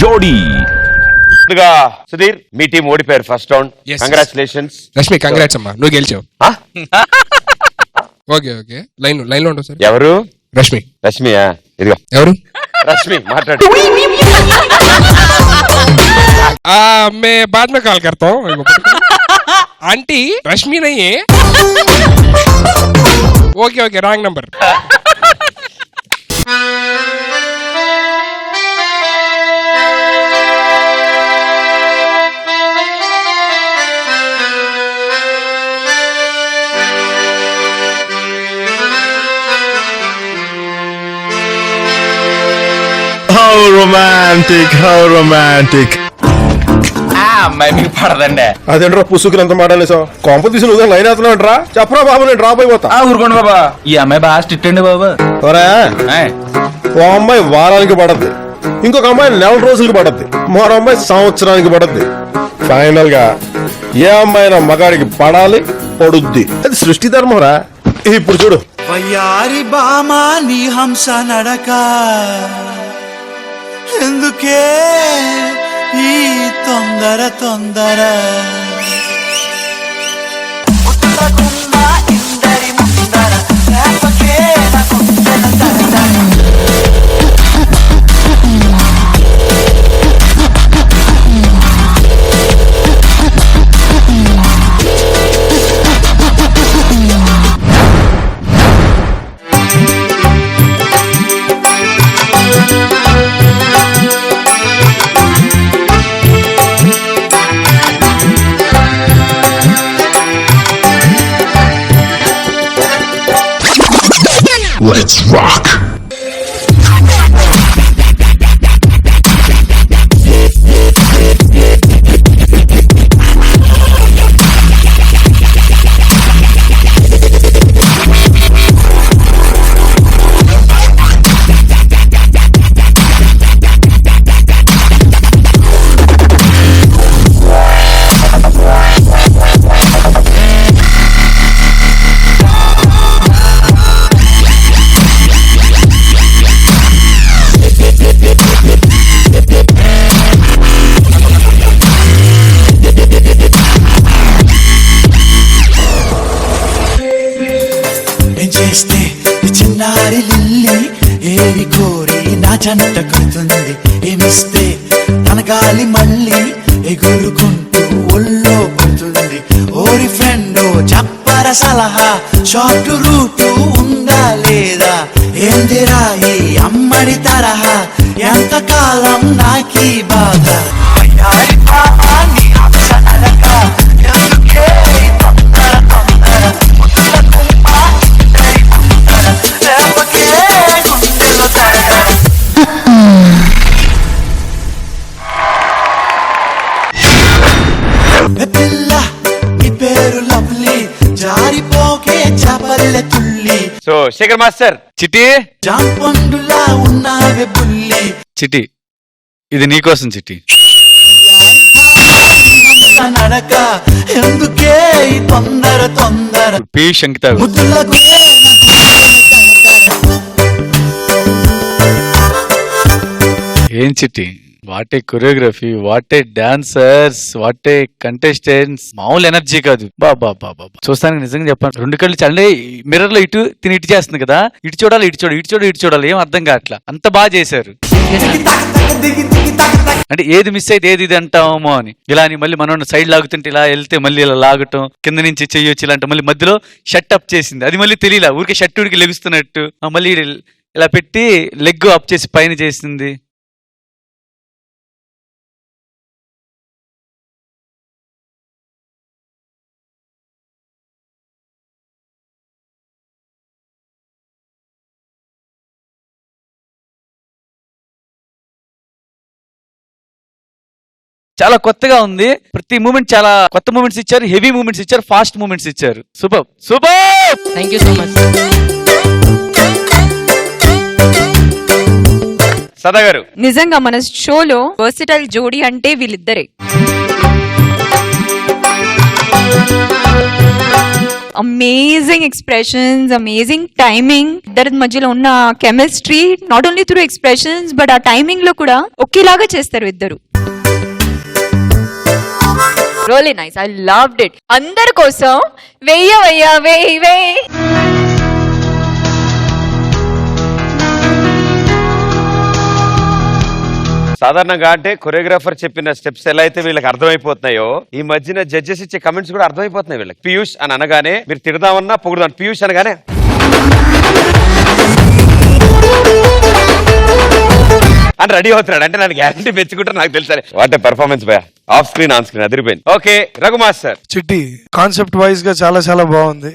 జోడీ. సుధీర్ మీ టీం ఓడిపోయారు first round Yes. Congratulations Rashmi congrats అమ్మా. నువ్వు గెలిచావు. Okay okay. లైన్ లైన్లో ఉంటావు సార్. ఎవరు? రష్మి. రష్మియా ఇదిగో. ఎవరు? రష్మి మాట్లాడు. ఆ మే బాద్ మే కాల్ కర్తా aunty Rashmi నయ్యే. Okay okay wrong number. Romantic how romantic అమ్మాయి మీకు పడదండి. అదేంట్రా పుసుకుని అంత మాటలే సార్ కొంప తీసి నువ్వు లైన్ అవుతున్నాంట్రా చెప్పరా బాబు నేను డ్రాప్ అయిపోతా. ఆ ఊరుకోండి బాబా. ఈ అమ్మాయి బాగా స్ట్రిక్ట్ అండి బాబా. ఒరే ఓ అమ్మాయి వారానికి పడద్ది. ఇంకొక అమ్మాయి నెల రోజులకి పడద్ది. మరో అమ్మాయి సంవత్సరానికి పడద్ది. ఫైనల్గా ఏ అమ్మాయి నా మగాడికి పడాలి పడుద్ది. అది సృష్టి ధర్మరా. ఇప్పుడు చూడు. వయ్యారి బామా ఎందుకే ఈ తొందర తొందర? Let's rock. కోరి కడుతుంది. ఏమిస్తే తన గాలి మళ్ళీ ఎగురుకుంటూ ఒళ్ళో పడుతుంది ఓరి ఫ్రెండ్ చెప్పర సలహా షార్ట్ రూటు ఉందా లేదా? ఏందిరా ఈ అమ్మడి తరహా? ఎంతకాలం నాకీ బాధ? అయ్యారి సో శేఖర్ మాస్టర్. చిట్టి? జాంపండులా ఉన్నావే బుల్లి. చిట్టి ఇది నీకోసం హంస నడక ఎందుకే ఈ తొందర తొందర? పి. శంకిత. ముద్దులకే. ఏం Chitti? What a choreography what a dancers what a contestants. మామూలు ఎనర్జీ కాదు. బాబా బాబా చూస్తానికి నిజంగా చెప్పాను. రెండు కళ్ళు చల్లే మిర్రర్లో ఇటు తిని ఇటు చేస్తుంది కదా ఇటు చూడాలి ఇటు చూడాలి ఇటు చూడాలి ఇటు చూడాలి. ఏం అర్థం కావట్లా? అంత బాగా చేశారు. అంటే ఏది మిస్ అయితే ఏది ఇది అంటామో అని. ఇలా అని మళ్ళీ మనం సైడ్ లాగుతుంటే ఇలా వెళ్తే మళ్ళీ ఇలా లాగటం కింద నుంచి చెయ్యొచ్చు ఇలా అంటే మళ్ళీ మధ్యలో షట్ అప్ చేసింది. అది మళ్ళీ తెలియలా ఊరికే షర్ట్ ఉడికి లెగుస్తున్నట్టు. మళ్ళీ ఇలా పెట్టి లెగ్ అప్ చేసి పైన చేసింది. చాలా కొత్తగా ఉంది. ప్రతి మూమెంట్ చాలా కొత్త మూమెంట్స్ ఇచ్చారు హెవీ మూమెంట్స్ ఇచ్చారు ఫాస్ట్ మూమెంట్స్ ఇచ్చారు. Super. Super! Thank you so much Sada గారు. నిజంగా మన షోలో వర్సిటైల్ జోడీ అంటే వీళ్ళిద్దరే. అమేజింగ్ ఎక్స్ప్రెషన్స్ అమేజింగ్ టైమింగ్ ఇద్దరి మధ్యలో ఉన్న chemistry not only through expressions but ఆ టైమింగ్లో కూడా ఒకేలాగా చేస్తారు ఇద్దరు. Really nice I loved it అందరి కోసం వెయ్య వెయ్య వెయ్యి వెయ్యి. సాధారణంగా అంటే కొరియోగ్రాఫర్ చెప్పిన స్టెప్స్ ఎలా అయితే వీళ్ళకి అర్థమైపోతున్నాయో ఈ మధ్యన జడ్జెస్ ఇచ్చే కమెంట్స్ కూడా అర్థమైపోతున్నాయి వీళ్ళకి. పీయూష్ అని అనగానే మీరు తిడదామన్నా పొగుదాం పీయూష్ అనగానే అని రెడీ అవుతున్నాడు. అంటే నాకు గ్యారంటీ మెచ్చుకుంటే నాకు తెలుసా వాట్ పెర్ఫార్మెన్స్ బయ ఆఫ్ స్క్రీన్ ఆన్ స్క్రీన్ అదిరిపోయింది. Okay Raghu master Chitti concept వైజ్గా చాలా చాలా బాగుంది.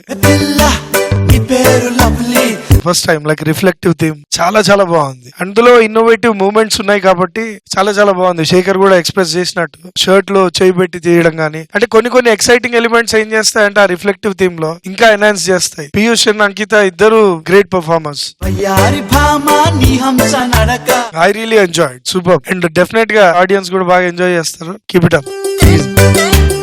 First time like reflective theme చాలా చాలా బాగుంది. అందులో ఇన్నోవేటివ్ మూమెంట్స్ ఉన్నాయి కాబట్టి చాలా చాలా బాగుంది. శేఖర్ కూడా ఎక్స్ప్రెస్ చేసినట్టు. షర్ట్లో చేయి పెట్టి తీయడం గానీ అంటే కొన్ని కొన్ని ఎక్సైటింగ్ ఎలిమెంట్స్ ఏం చేస్తాయంటే ఆ రిఫ్లెక్టివ్ థీమ్లో ఇంకా ఎన్హాన్స్ చేస్తాయి. పీయూష్ అండ్ అంకిత ఇద్దరు గ్రేట్ నడక. I really enjoy super and డెఫినెట్గా ఆడియన్స్ కూడా బాగా ఎంజాయ్ చేస్తారు. కీప్ ఇట్ అప్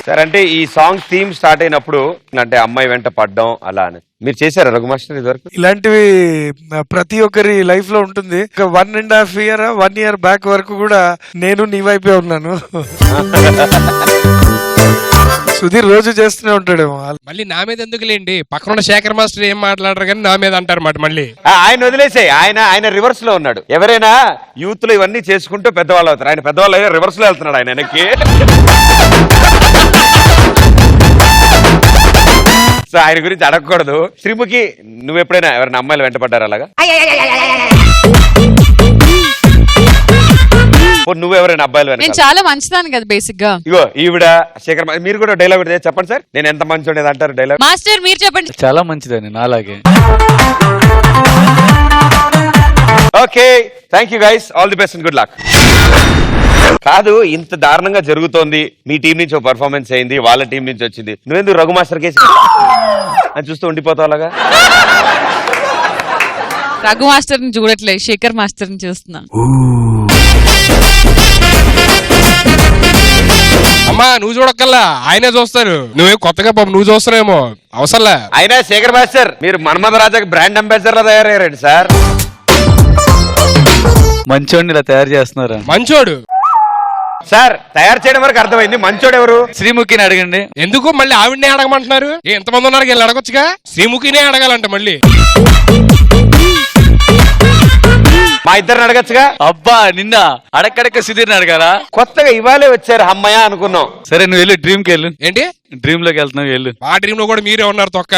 సార్ అంటే ఈ సాంగ్ థీమ్ స్టార్ట్ అయినప్పుడు అంటే అమ్మాయి వెంట పడ్డం అలా అని. మీరు చేశారా రఘు మాస్టర్ ఇదివరకు? ఇలాంటివి ప్రతి ఒక్కరి లైఫ్లో ఉంటుంది one and half year one year back వరకు కూడా నేను నీ వైపే ఉన్నాను. సుధీర్ రోజు చేస్తూనే ఉంటాడేమో. మళ్ళీ నా మీద ఎందుకు లేండి పక్కన ఉన్న శేఖర్ మాస్టర్ ఏం మాట్లాడరు కానీ నా మీద అంటారు మాట మళ్ళీ. ఆ, ఆయన వదిలేసే ఆయన ఆయన రివర్స్లో ఉన్నాడు. ఎవరైనా యూత్లో ఇవన్నీ చేసుకుంటూ పెద్దవాళ్ళు అవుతారు. ఆయన పెద్దవాళ్ళు అయినా రివర్స్లో వెళ్తున్నాడు ఆయన వెనక్కి. సో ఆయన గురించి అడగకూడదు. శ్రీముఖి నువ్వు ఎప్పుడైనా ఎవరైనా అమ్మాయిలు వెంటపడ్డారు అలాగా? నువ్వు ఎవరైనా అబ్బాయిలు నేను చాలా మంచిదాన్ని కదా బేసిక్గా ఇగో ఈవిడ శేఖర్ మీరు కూడా డైలాగ్ చెప్పండి సార్. నేను ఎంత మంచి ఉండేది అంటారు డైలాగ్ మాస్టర్ మీరు చెప్పండి. చాలా మంచిదండి నాలాగే. Okay thank you guys all the best and good luck కాదు ఇంత దారుణంగా జరుగుతోంది. మీ టీం నుంచి ఒక పర్ఫార్మెన్స్ అయింది వాళ్ళ టీం నుంచి వచ్చింది. నువ్వెందుకు రఘు మాస్టర్ కేసు? అని చూస్తూ ఉండిపోతావు అలాగా? రఘు మాస్టర్ని చూడట్లే శేఖర్ మాస్టర్ని చూస్తున్నా అమ్మా నువ్వు చూడక్కల్లా ఆయనే చూస్తారు. నువ్వే కొత్తగా పాపం నువ్వు చూస్తున్నావేమో అవసరంలే. అయినా శేఖర్ మాస్టర్ మీరు మన్మథ రాజాకి బ్రాండ్ అంబాసిడర్ లా తయారయ్యారండి సార్. మంచోడిని ఇలా తయారు చేస్తున్నారా? మంచోడు. సార్ తయారు చేయడం వరకు అర్థమైంది. మంచోడు ఎవరు? శ్రీముఖిని అడగండి. ఎందుకు మళ్ళీ ఆవిడనే అడగమంటున్నారు? ఎంతమంది ఉన్నారు వీళ్ళు అడగొచ్చుగా? శ్రీముఖినే అడగాలంట మళ్ళీ. మా ఇద్దరిని అడగచ్చుగా? అబ్బా నిన్న అడక్కడక్క సుధీర్ని అడగాలా? కొత్తగా ఇవాళే వచ్చారు అమ్మయ్య అనుకున్నాం. సరే నువ్వు వెళ్ళు డ్రీమ్కి వెళ్ళు. ఏంటి? డ్రీమ్లోకి వెళ్తున్నావు వెళ్ళు. మా డ్రీమ్లో కూడా మీరే ఉన్నారు తొక్క.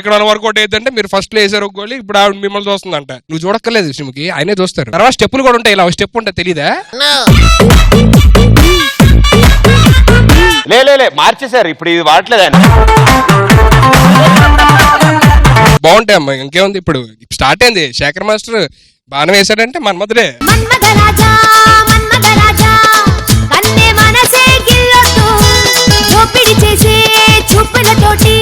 ఇక్కడ ఉన్న వరకు ఒకటి ఏంటంటే మీరు ఫస్ట్లో వేసారు ఒక గోళీ ఇప్పుడు ఆవిడ మిమ్మల్ని చూస్తుందంట. నువ్వు చూడక్కర్లేదు శ్రీముఖి ఆయనే చూస్తారు. తర్వాత స్టెప్పులు కూడా ఉంటాయి ఇలా స్టెప్ ఉంటే తెలీదా? లే లే, లే మార్చేశారు ఇప్పుడు ఇది వాడట్లేదు ఆయన బాగుంటాయి అమ్మా ఇంకేముంది ఇప్పుడు? స్టార్ట్ అయింది. శేఖర్ మాస్టర్ బాగానే వేసాడంటే మన కన్నే మనసే గిల్లొద్దు దోపిడి చేసే చూపులతోటి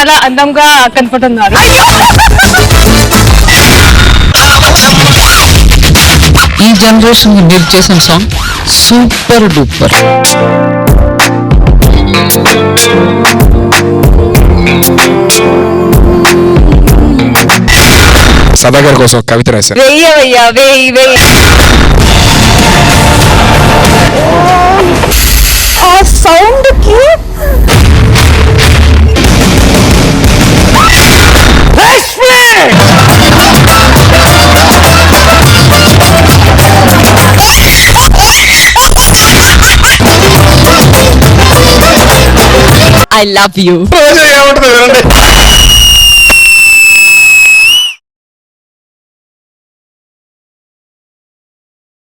చాలా అందంగా కనపడుతున్నారు. ఈ జనరేషన్ మీరు చేసిన సాంగ్ సూపర్ డూపర్ సదాగర్ కోసం ఒక కవిత రాశారు. వెయ్య వెయ్య వెయ్యి. వెయ్యి ఆ సౌండ్కి ఐ లవ్ యూ రోజు వినండి